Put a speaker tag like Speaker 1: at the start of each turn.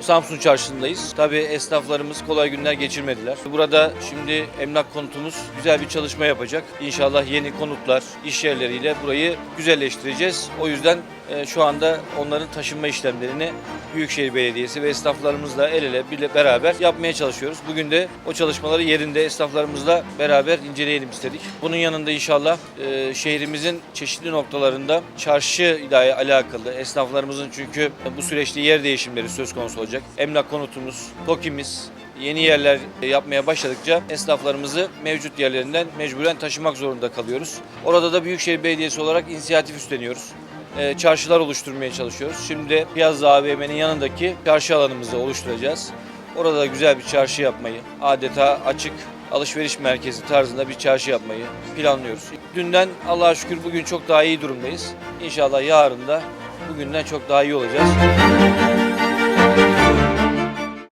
Speaker 1: Samsun Çarşı'ndayız. Tabii esnaflarımız kolay günler geçirmediler. Burada şimdi emlak konutumuz güzel bir çalışma yapacak. İnşallah yeni konutlar, iş yerleriyle burayı güzelleştireceğiz. O yüzden e, şu anda onların taşınma işlemlerini Büyükşehir Belediyesi ve esnaflarımızla el ele bile beraber yapmaya çalışıyoruz. Bugün de o çalışmaları yerinde esnaflarımızla beraber inceleyelim istedik. Bunun yanında inşallah e, şehrimizin çeşitli noktalarında çarşı ile alakalı esnaflarımızın çünkü bu süreçte yer değişimleri söz konusu olacak. Emlak konutumuz, TOKİ'miz, yeni yerler yapmaya başladıkça esnaflarımızı mevcut yerlerinden mecburen taşımak zorunda kalıyoruz. Orada da Büyükşehir Belediyesi olarak inisiyatif üstleniyoruz. Ee, çarşılar oluşturmaya çalışıyoruz. Şimdi de Piyazza AVM'nin yanındaki çarşı alanımızı oluşturacağız. Orada da güzel bir çarşı yapmayı, adeta açık alışveriş merkezi tarzında bir çarşı yapmayı planlıyoruz. Dünden Allah'a şükür bugün çok daha iyi durumdayız. İnşallah yarın da bugünden çok daha iyi olacağız.